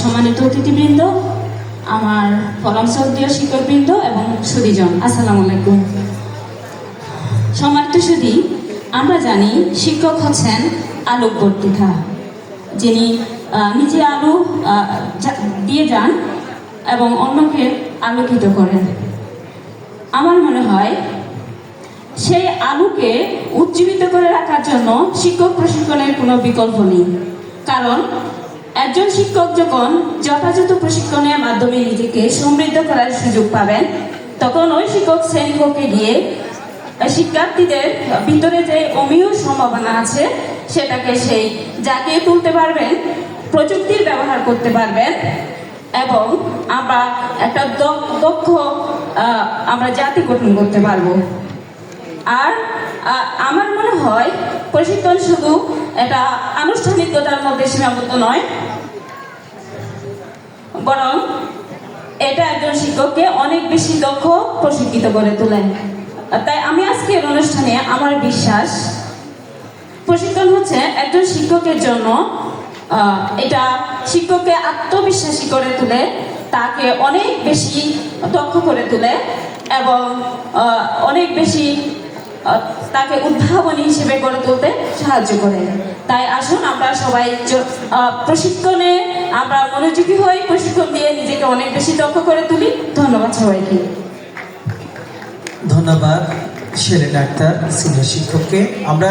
সম্মানিত অতিথিবৃন্দ, আমার ফলাম সৌদীয় শিক্ষকবৃন্দ এবং সুদীজন, আসসালামু আলাইকুম। সম্মানিত সুদী, আমরা জানি শিক্ষক হচ্ছেন আলোক বর্তিকা যিনি নিজে আলো দিয়ে যান এবং অন্যকে আলোকিত করেন। আমার মনে হয় সেই আলোকে উজ্জীবিত করে রাখার জন্য শিক্ষক প্রশিক্ষণের কোনো বিকল্প নেই। কারণ একজন শিক্ষক যখন যথাযথ প্রশিক্ষণের মাধ্যমে নিজেকে সমৃদ্ধ করার সুযোগ পাবেন, তখন ওই শিক্ষক শ্রেণীকক্ষে গিয়ে শিক্ষার্থীদের ভিতরে যে অমীয় সম্ভাবনা আছে, সেটাকে সেই জাগিয়ে তুলতে পারবেন, প্রযুক্তির ব্যবহার করতে পারবেন এবং আমরা একটা দক্ষ আমরা জাতি গঠন করতে পারব। আর আমার মনে হয় প্রশিক্ষণ শুধু এটা আনুষ্ঠানিকতার মধ্যে সীমাবদ্ধ নয় বরং এটা একজন শিক্ষককে অনেক বেশি দক্ষ, প্রশিক্ষিত করে তোলেন। তাই আমি আজকের অনুষ্ঠানে আমার বিশ্বাস, প্রশিক্ষণ হচ্ছে একজন শিক্ষকের জন্য এটা শিক্ষককে আত্মবিশ্বাসী করে তোলে, তাকে অনেক বেশি দক্ষ করে তোলে এবং অনেক বেশি তাকে উদ্ভাবনী হিসেবে গড়ে তুলতে সাহায্য করে। তাই আসুন আমরা সবাই প্রশিক্ষণে আমরা মনোযোগী হই, প্রশিক্ষণ দিয়ে নিজেকে অনেক বেশি দক্ষ করে তুলি। ধন্যবাদ সবাইকে। ধন্যবাদ ছেলে ডাক্তার, সিনিয়র শিক্ষককে। আমরা